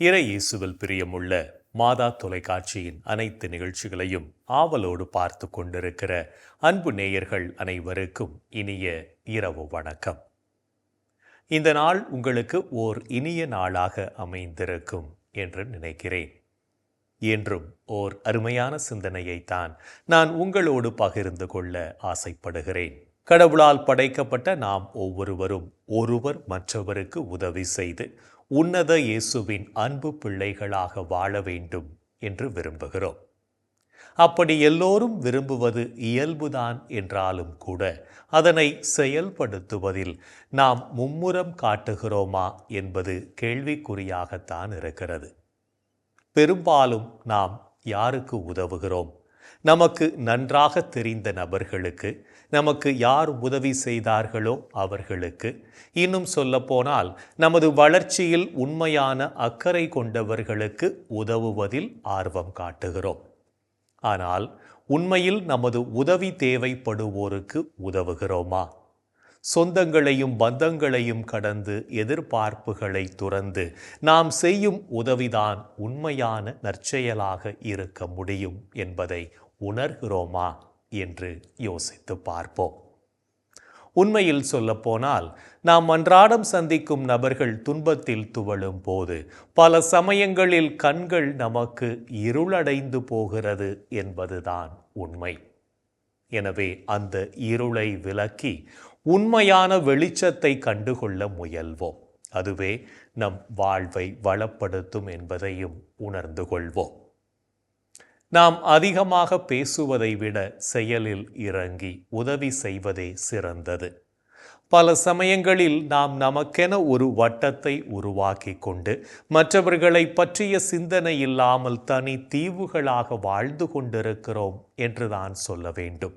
இறை இயேசுவில் பிரியமுள்ள மாதா தொலைக்காட்சியின் அனைத்து நிகழ்ச்சிகளையும் ஆவலோடு பார்த்து கொண்டிருக்கிற அன்பு நேயர்கள் அனைவருக்கும் இனிய இரவு வணக்கம். இந்த நாள் உங்களுக்கு ஓர் இனிய நாளாக அமைந்திருக்கும் என்று நினைக்கிறேன். என்றும் ஓர் அருமையான சிந்தனையைத்தான் நான் உங்களோடு பகிர்ந்து கொள்ள ஆசைப்படுகிறேன். கடவுளால் படைக்கப்பட்ட நாம் ஒவ்வொருவரும் ஒருவர் மற்றவருக்கு உதவி செய்து உன்னத இயேசுவின் அன்பு பிள்ளைகளாக வாழ வேண்டும் என்று விரும்புகிறோம். அப்படி எல்லோரும் விரும்புவது இயல்புதான் என்றாலும் கூட அதனை செயல்படுத்துவதில் நாம் மும்முரம் காட்டுகிறோமா என்பது கேள்விக்குறியாகத்தான் இருக்கிறது. பெரும்பாலும் நாம் யாருக்கு உதவுகிறோம்? நமக்கு நன்றாக தெரிந்த நபர்களுக்கு நமக்கு யார் உதவி செய்தார்களோ அவர்களுக்கு இன்னும் சொல்லப்போனால் நமது வளர்ச்சியில் உண்மையான அக்கறை கொண்டவர்களுக்கு உதவுவதில் ஆர்வம் காட்டுகிறோம். ஆனால் உண்மையில் நமது உதவி தேவைப்படுவோருக்கு உதவுகிறோமா? சொந்தங்களையும் பந்தங்களையும் கடந்து எதிர்பார்ப்புகளை துறந்து நாம் செய்யும் உதவிதான் உண்மையான நற்செயலாக இருக்க முடியும் என்பதை உணர்கிறோமா என்று யோசித்து பார்ப்போம். உண்மையில் சொல்லப்போனால் நாம் அன்றாடம் சந்திக்கும் நபர்கள் துன்பத்தில் துவளும் போது பல சமயங்களில் கண்கள் நமக்கு இருளடைந்து போகிறது என்பதுதான் உண்மை. எனவே அந்த இருளை விலக்கி உண்மையான வெளிச்சத்தை கண்டுகொள்ள முயல்வோம். அதுவே நம் வாழ்வை வளப்படுத்தும் என்பதையும் உணர்ந்து கொள்வோம். நாம் அதிகமாக பேசுவதை விட செயலில் இறங்கி உதவி செய்வதே சிறந்தது. பல சமயங்களில் நாம் நமக்கென ஒரு வட்டத்தை உருவாக்கி கொண்டு மற்றவர்களை பற்றிய சிந்தனை இல்லாமல் தனி தீவுகளாக வாழ்ந்து கொண்டிருக்கிறோம் என்று தான் சொல்ல வேண்டும்.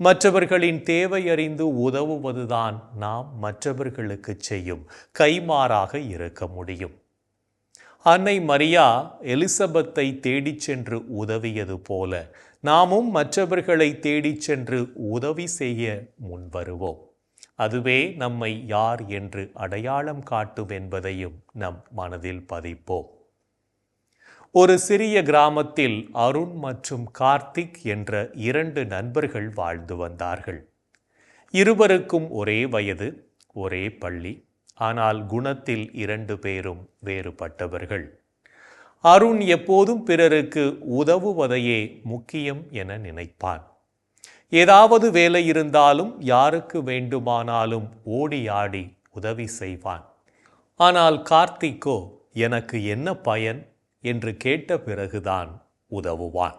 மற்றவர்களின் தேவையறிந்து உதவுவதுதான் நாம் மற்றவர்களுக்கு செய்யும் கைமாறாக இருக்க முடியும். அன்னை மரியா எலிசபெத்தை தேடிச் சென்று உதவியது போல நாமும் மற்றவர்களை தேடிச் சென்று உதவி செய்ய முன்வருவோம். அதுவே நம்மை யார் என்று அடையாளம் காட்டும் என்பதையும் நம் மனதில் பதிப்போம். ஒரு சிறிய கிராமத்தில் அருண் மற்றும் கார்த்திக் என்ற இரண்டு நண்பர்கள் வாழ்ந்து வந்தார்கள். இருவருக்கும் ஒரே வயது ஒரே பள்ளி ஆனால் குணத்தில் இரண்டு பேரும் வேறுபட்டவர்கள். அருண் எப்போதும் பிறருக்கு உதவுவதையே முக்கியம் என நினைப்பான். ஏதாவது வேலை இருந்தாலும் யாருக்கு வேண்டுமானாலும் ஓடி ஆடி உதவி செய்வான். ஆனால் கார்த்திக்கோ எனக்கு என்ன பயன்? என்று கேட்ட பிறகுதான் உதவுவான்.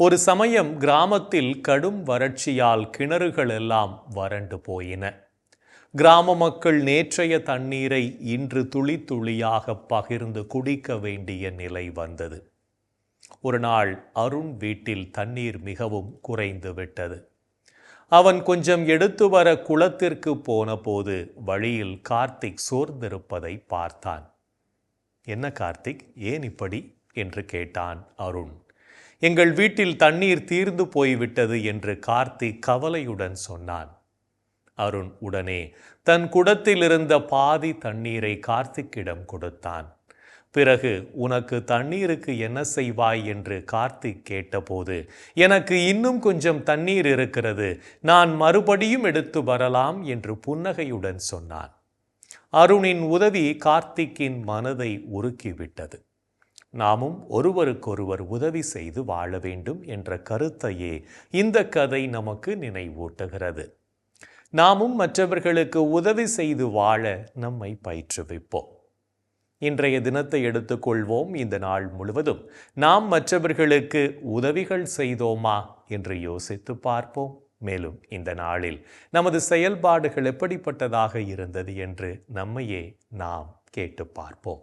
ஒரு சமயம் கிராமத்தில் கடும் வறட்சியால் கிணறுகள் எல்லாம் வறண்டு போயின. கிராம மக்கள் நேற்றைய தண்ணீரை இன்று துளி துளியாக பகிர்ந்து குடிக்க வேண்டிய நிலை வந்தது. ஒரு நாள் அருண் வீட்டில் தண்ணீர் மிகவும் குறைந்து விட்டது. அவன் கொஞ்சம் எடுத்து வர குளத்திற்கு போனபோது வழியில் கார்த்திக் சோர்ந்திருப்பதை பார்த்தான். என்ன கார்த்திக் ஏன் இப்படி? என்று கேட்டான் அருண். எங்கள் வீட்டில் தண்ணீர் தீர்ந்து போய்விட்டது என்று கார்த்திக் கவலையுடன் சொன்னான். அருண் உடனே தன் குடத்தில் இருந்த பாதி தண்ணீரை கார்த்திக்கிடம் கொடுத்தான். பிறகு உனக்கு தண்ணீருக்கு என்ன செய்வாய்? என்று கார்த்திக் கேட்டபோது எனக்கு இன்னும் கொஞ்சம் தண்ணீர் இருக்கிறது. நான் மறுபடியும் எடுத்து வரலாம் என்று புன்னகையுடன் சொன்னான். அருணின் உதவி கார்த்திக்கின் மனதை உருக்கிவிட்டது. நாமும் ஒருவருக்கொருவர் உதவி செய்து வாழ வேண்டும் என்ற கருத்தையே இந்த கதை நமக்கு நினைவூட்டுகிறது. நாமும் மற்றவர்களுக்கு உதவி செய்து வாழ நம்மை பயிற்றுவிப்போம். இன்றைய தினத்தை எடுத்துக்கொள்வோம். இந்த நாள் முழுவதும் நாம் மற்றவர்களுக்கு உதவிகள் செய்தோமா என்று யோசித்து பார்ப்போம். மேலும் இந்த நாளில் நமது செயல்பாடுகள் எப்படிப்பட்டதாக இருந்தது என்று நம்மையே நாம் கேட்டு பார்ப்போம்.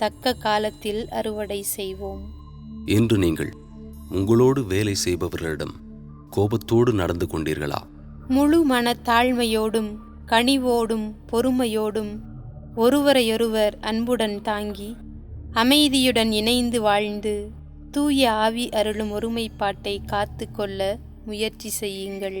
தக்க காலத்தில் அறுவடை செய்வோம். இன்று நீங்கள் உங்களோடு வேலை செய்பவர்களிடம் கோபத்தோடு நடந்து கொண்டீர்களா? முழு மனத்தாழ்மையோடும் கனிவோடும் பொறுமையோடும் ஒருவரையொருவர் அன்புடன் தாங்கி அமைதியுடன் இணைந்து வாழ்ந்து தூய ஆவி அருளும் ஒருமைப்பாட்டை காத்து கொள்ள முயற்சி செய்யுங்கள்.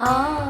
ஆமென்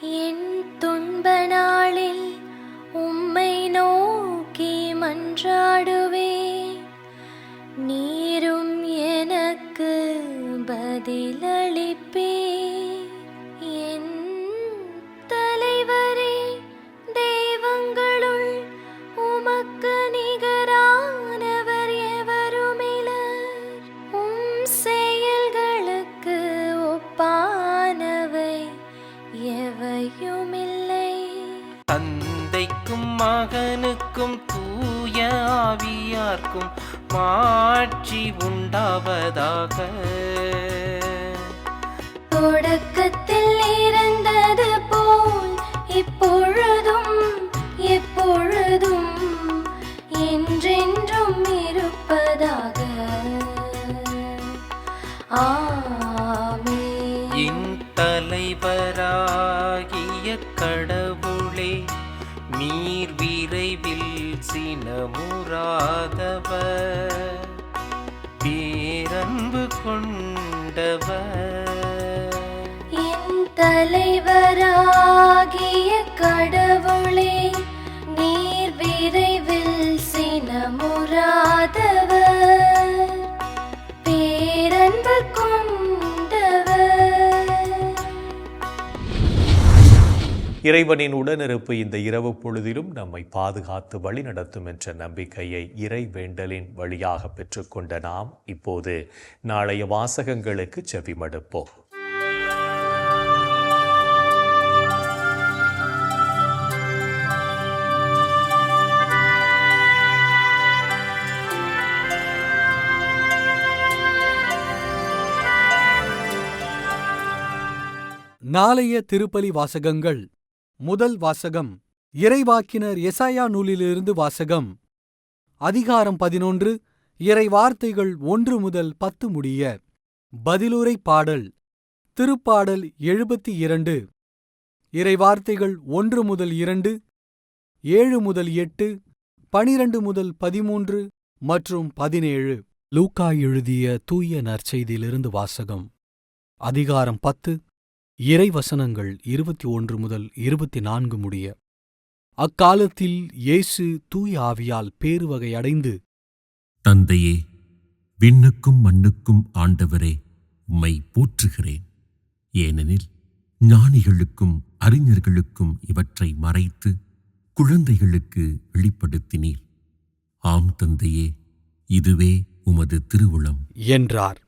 என் துன்ப நாளில் உம்மை நோக்கி மன்றாடுவேன் நீரும் எனக்கு பதிலளிப்ப ஆவியார்க்கும் மாட்சி உண்டாவதாக. தொடக்க கடவுளே நீர் விரைவில் சினமுறாதவர். பேரன்பு கொண்டவர். இறைவனின் உடனிருப்பு இந்த இரவு பொழுதிலும் நம்மை பாதுகாத்து வழிநடத்தும் என்ற நம்பிக்கையை இறை வேண்டலின் வழியாக பெற்றுக்கொண்ட நாம் இப்போது நாளைய வாசகங்களுக்கு செவிமடுப்போம். நாளைய திருப்பலி வாசகங்கள். முதல் வாசகம் இறைவாக்கினர் எசாயா நூலிலிருந்து வாசகம். அதிகாரம் பதினொன்று இறை வார்த்தைகள் ஒன்று முதல் பத்து முடிய. பதிலுரை பாடல் திருப்பாடல் எழுபத்தி இரண்டு இறை வார்த்தைகள் ஒன்று முதல் இரண்டு ஏழு முதல் எட்டு பனிரண்டு முதல் பதிமூன்று மற்றும் பதினேழு. லூக்கா எழுதிய தூய நற்செய்தியிலிருந்து வாசகம். அதிகாரம் பத்து இறைவசனங்கள் இருபத்தி ஒன்று முதல் இருபத்தி நான்கு முடிய அக்காலத்தில் இயேசு தூய ஆவியால் பேருவகை அடைந்து தந்தையே விண்ணுக்கும் மண்ணுக்கும் ஆண்டவரே உம்மை போற்றுகிறேன். ஏனெனில் ஞானிகளுக்கும் அறிஞர்களுக்கும் இவற்றை மறைத்து குழந்தைகளுக்கு வெளிப்படுத்தினீர். ஆம் தந்தையே இதுவே உமது திருவுளம். என்றார்.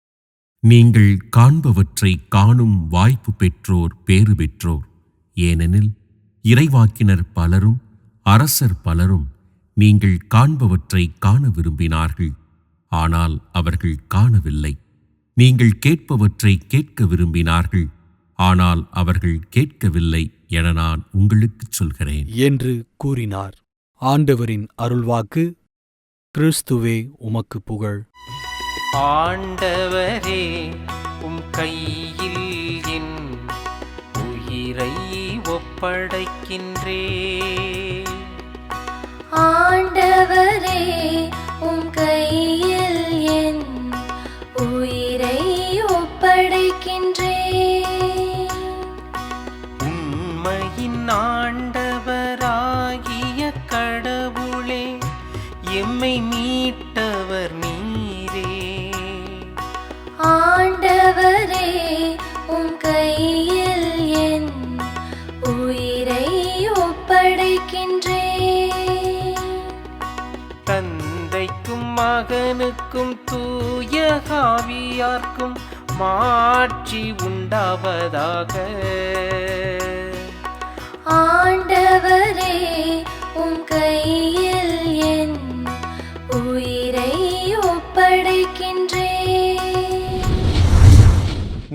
நீங்கள் காண்பவற்றை காணும் வாய்ப்பு பெற்றோர் பேறு பெற்றோர். ஏனெனில் இறைவாக்கினர் பலரும் அரசர் பலரும் நீங்கள் காண்பவற்றை காண விரும்பினார்கள். ஆனால் அவர்கள் காணவில்லை. நீங்கள் கேட்பவற்றை கேட்க விரும்பினார்கள். ஆனால் அவர்கள் கேட்கவில்லை என நான் உங்களுக்குச் சொல்கிறேன். என்று கூறினார். ஆண்டவரின் அருள்வாக்கு கிறிஸ்துவே உமக்கு புகழ். ஆண்டவரே உம் கையில் என் உயிரை ஒப்படைக்கின்றே. ஆண்டவரே உம் கையில் என் உயிரை ஒப்படைக்கின்றேன் மகனுக்கும் தூய காவியார்க்கும் மாட்சி உண்டாவதாக.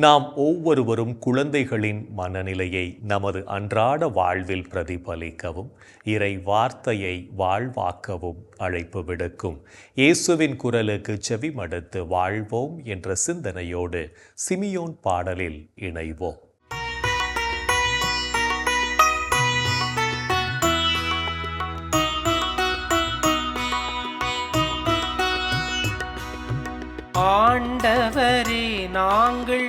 நாம் ஒவ்வொருவரும் குழந்தைகளின் மனநிலையை நமது அன்றாட வாழ்வில் பிரதிபலிக்கவும் இறை வார்த்தையை வாழ்வாக்கவும் அழைப்பு விடுக்கும். இயேசுவின் குரலுக்கு செவிமடுத்து வாழ்வோம் என்ற சிந்தனையோடு சிமியோன் பாடலில் இணைவோம். ஆண்டவரே நாங்கள்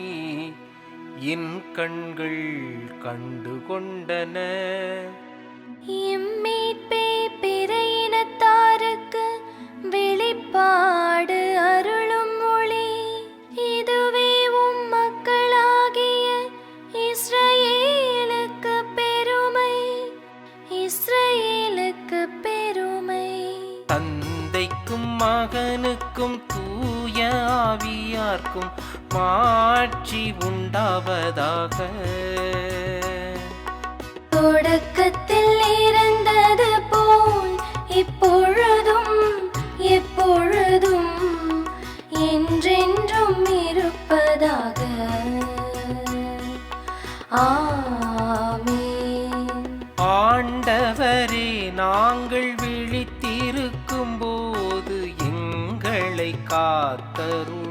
என் கண்கள் கண்டு கொண்டன. இம்மீட்பே பிற இனத்தாருக்கு வெளிப்பாடு அருளும் ஒளி இதுவே உம் மக்களாகிய இஸ்ரவேலுக்கு பெருமை. இஸ்ரவேலுக்கு பெருமை. தந்தைக்கும் மகனுக்கும் தூய ஆவியார்க்கும் மாட்சி உண்டாவதாக. தொடக்கத்தில் இருந்தது போல் இப்பொழுதும் எப்பொழுதும் என்றென்றும் இருப்பதாக. ஆமென். ஆண்டவரே நாங்கள் விழித்திருக்கும் போது எங்களை காத்தருளும்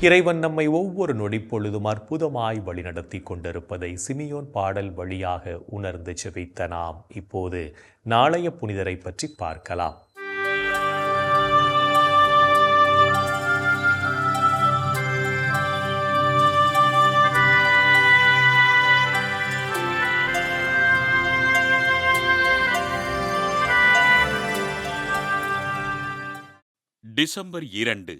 இறைவன் நம்மை ஒவ்வொரு நொடிப்பொழுதும் அற்புதமாய் வழிநடத்தி கொண்டிருப்பதை சிமியோன் பாடல் வழியாக உணர்ந்து செவித்த நாம் இப்போது நாளைய புனிதரை பற்றி பார்க்கலாம். டிசம்பர் இரண்டு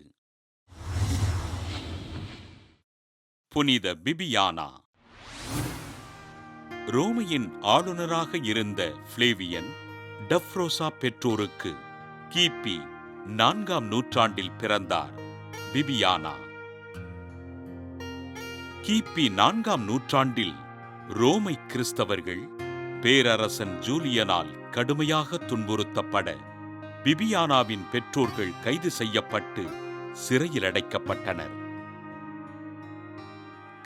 புனித பிபியானா. ரோமையின் ஆளுநராக இருந்த பிளேவியன் டஃப்ரோசா பெற்றோருக்கு கிபி நான்காம் நூற்றாண்டில் பிறந்தார் பிபியானா. கிபி நான்காம் நூற்றாண்டில் ரோமை கிறிஸ்தவர்கள் பேரரசன் ஜூலியனால் கடுமையாக துன்புறுத்தப்பட பிபியானாவின் பெற்றோர்கள் கைது செய்யப்பட்டு சிறையில் அடைக்கப்பட்டனர்.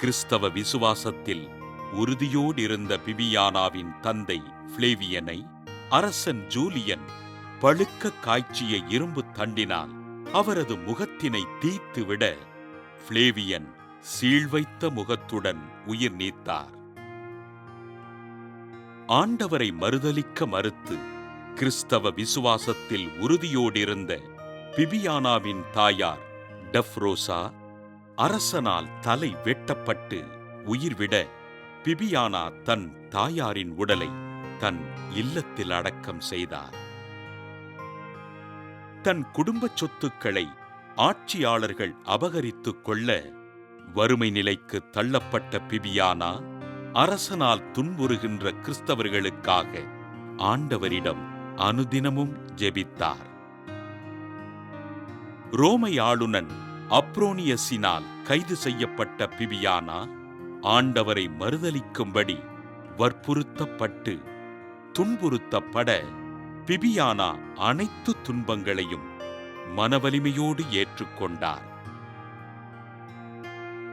கிறிஸ்தவ விசுவாசத்தில் உறுதியோடிருந்த பிபியானாவின் தந்தை பிளேவியனை அரசன் ஜூலியன் பழுக்க காய்ச்சிய இரும்பு தண்டினால் அவரது முகத்தினை தீத்துவிட பிளேவியன் சீழ்வைத்த முகத்துடன் உயிர் நீத்தார். ஆண்டவரை மறுதலிக்க மறுத்து கிறிஸ்தவ விசுவாசத்தில் உறுதியோடிருந்த பிபியானாவின் தாயார் டஃப்ரோசா அரசனால் தலை வெட்டப்பட்டு உயிர்விட பிபியானா தன் தாயாரின் உடலை தன் இல்லத்தில் அடக்கம் செய்தார். தன் குடும்ப சொத்துக்களை ஆட்சியாளர்கள் அபகரித்துக் கொள்ள வறுமை நிலைக்கு தள்ளப்பட்ட பிபியானா அரசனால் துன்புறுகின்ற கிறிஸ்தவர்களுக்காக ஆண்டவரிடம் அனுதினமும் ஜெபித்தார். ரோமை ஆளுநன் அப்ரோனியஸினால் கைது செய்யப்பட்ட பிபியானா ஆண்டவரை மறுதலிக்கும்படி வற்புறுத்தப்பட்டு துன்புறுத்தப்பட பிபியானா அனைத்து துன்பங்களையும் மனவலிமையோடு ஏற்றுக்கொண்டார்.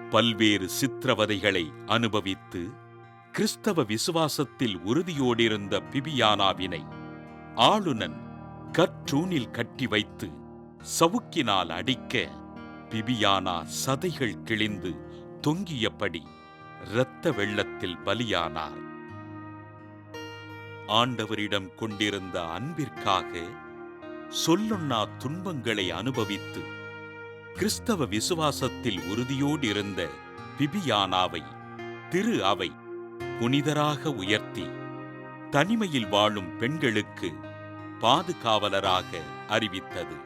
பல்வேறு சித்திரவதைகளை அனுபவித்து கிறிஸ்தவ விசுவாசத்தில் உறுதியோடிருந்த பிபியானாவினை ஆளுநன் கற்றூனில் கட்டி வைத்து சவுக்கினால் அடிக்க பிபியானா சதைகள் கிழிந்து தொங்கியபடி இரத்த வெள்ளத்தில் பலியானார். ஆண்டவரிடம் கொண்டிருந்த அன்பிற்காக சொல்லொன்னா துன்பங்களை அனுபவித்து கிறிஸ்தவ விசுவாசத்தில் உறுதியோடு இருந்த பிபியானாவை திரு அவை புனிதராக உயர்த்தி தனிமையில் வாழும் பெண்களுக்கு பாதுகாவலராக அறிவித்தது.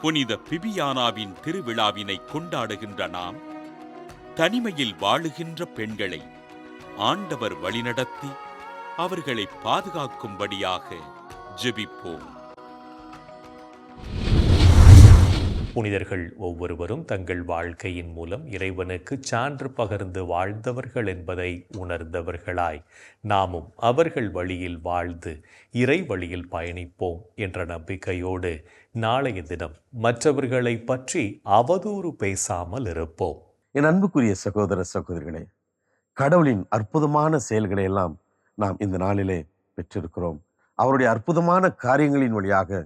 புனித பிபியானாவின் திருவிழாவினை கொண்டாடுகின்ற நாம் தனிமையில் வாழுகின்ற பெண்களை ஆண்டவர் வழிநடத்தி அவர்களை பாதுகாக்கும்படியாக ஜெபிப்போம். புனிதர்கள் ஒவ்வொருவரும் தங்கள் வாழ்க்கையின் மூலம் இறைவனுக்கு சான்று பகர்ந்து வாழ்ந்தவர்கள் என்பதை உணர்ந்தவர்களாய். நாமும் அவர்கள் வழியில் வாழ்ந்து இறை வழியில் பயணிப்போம் என்ற நம்பிக்கையோடு நாளைய தினம் மற்றவர்களை பற்றி அவதூறு பேசாமல் இருப்போம். என் அன்புக்குரிய சகோதர சகோதரிகளே கடவுளின் அற்புதமான செயல்களை எல்லாம் நாம் இந்த நாளிலே பெற்றிருக்கிறோம். அவருடைய அற்புதமான காரியங்களின் வழியாக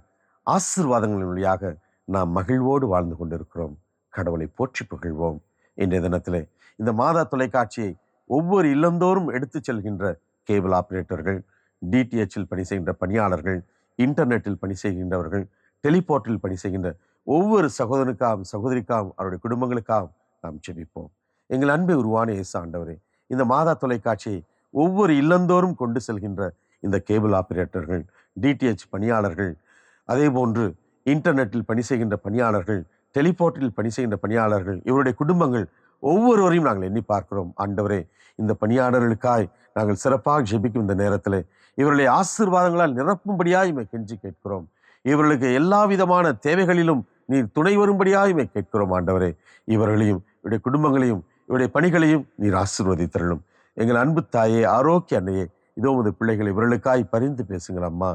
ஆசீர்வாதங்களின் வழியாக நாம் மகிழ்வோடு வாழ்ந்து கொண்டிருக்கிறோம். கடவுளை போற்றி புகழ்வோம். இன்றைய தினத்தில் இந்த மாதா தொலைக்காட்சியை ஒவ்வொரு இல்லந்தோறும் எடுத்துச் செல்கின்ற கேபிள் ஆப்ரேட்டர்கள் டிடிஹெச்சில் பணி செய்கின்ற பணியாளர்கள் இன்டர்நெட்டில் பணி செய்கின்றவர்கள் டெலிபோர்ட்டில் பணி செய்கின்ற ஒவ்வொரு சகோதரனுக்காகவும் சகோதரிக்காகவும் அவருடைய குடும்பங்களுக்காகவும் நாம் செபிப்போம் எங்கள் அன்பை உருவான இயேசு ஆண்டவரே இந்த மாதா தொலைக்காட்சியை ஒவ்வொரு இல்லந்தோறும் கொண்டு செல்கின்ற இந்த கேபிள் ஆப்ரேட்டர்கள் டிடிஹெச் பணியாளர்கள் அதே போன்று இன்டர்நெட்டில் பணி செய்கின்ற பணியாளர்கள் டெலிபோர்ட்டில் பணி செய்கின்ற பணியாளர்கள் இவருடைய குடும்பங்கள் ஒவ்வொருவரையும் நாங்கள் எண்ணி பார்க்கிறோம். ஆண்டவரே இந்த பணியாளர்களுக்காய் நாங்கள் சிறப்பாக ஜெபிக்கும் இந்த நேரத்தில் இவர்களை ஆசீர்வாதங்களால் நிரப்பும்படியாக இமை கெஞ்சி கேட்கிறோம். இவர்களுக்கு எல்லா விதமான தேவைகளிலும் நீர் துணை வரும்படியாக இமை கேட்கிறோம். ஆண்டவரே இவர்களையும் இவருடைய குடும்பங்களையும் இவருடைய பணிகளையும் நீர் ஆசீர்வதித்தரலும் எங்கள் அன்பு தாயே ஆரோக்கிய அன்னையே இதோ உமது பிள்ளைகளை இவர்களுக்காய் பரிந்து பேசுங்கள் அம்மா.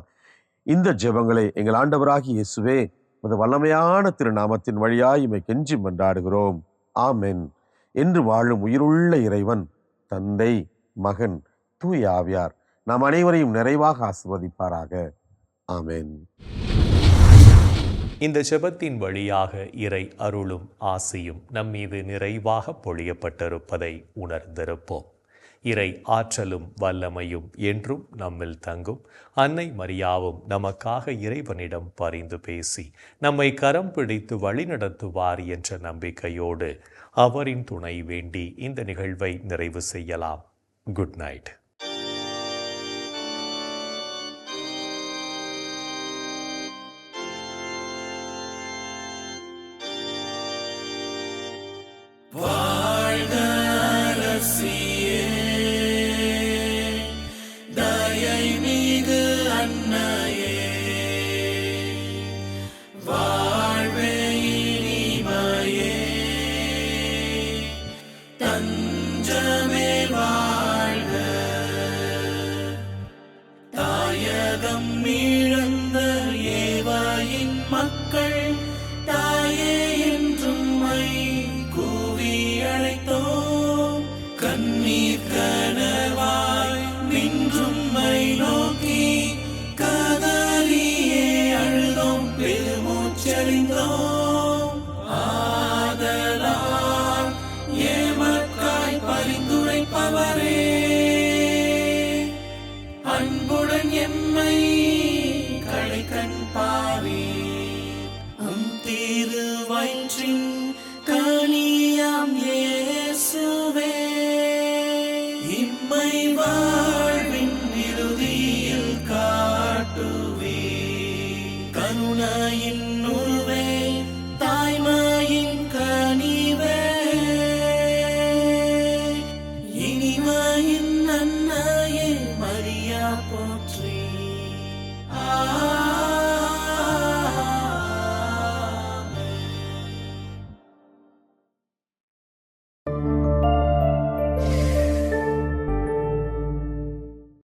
இந்த ஜெபங்களை எங்கள் ஆண்டவராகி இயேசுவே உமது வல்லமையான திருநாமத்தின் வழியாய் இமை கெஞ்சி மன்றாடுகிறோம். ஆமென். என்று வாழும் உயிருள்ள இறைவன் தந்தை மகன் தூய் ஆவியார் நாம் அனைவரையும் நிறைவாக ஆசிர்வதிப்பாராக. ஆமென். இந்த ஜெபத்தின் வழியாக இறை அருளும் ஆசையும் நம்மீது நிறைவாக பொழியப்பட்டிருப்பதை உணர்ந்திருப்போம். இறை ஆற்றலும் வல்லமையும் என்றும் நம்மில் தங்கும். அன்னை மரியாவும் நமக்காக இறைவனிடம் பரிந்து பேசி நம்மை கரம் பிடித்து வழிநடத்துவார் என்ற நம்பிக்கையோடு அவரின் துணை வேண்டி இந்த நிகழ்வை நிறைவு செய்யலாம். Good night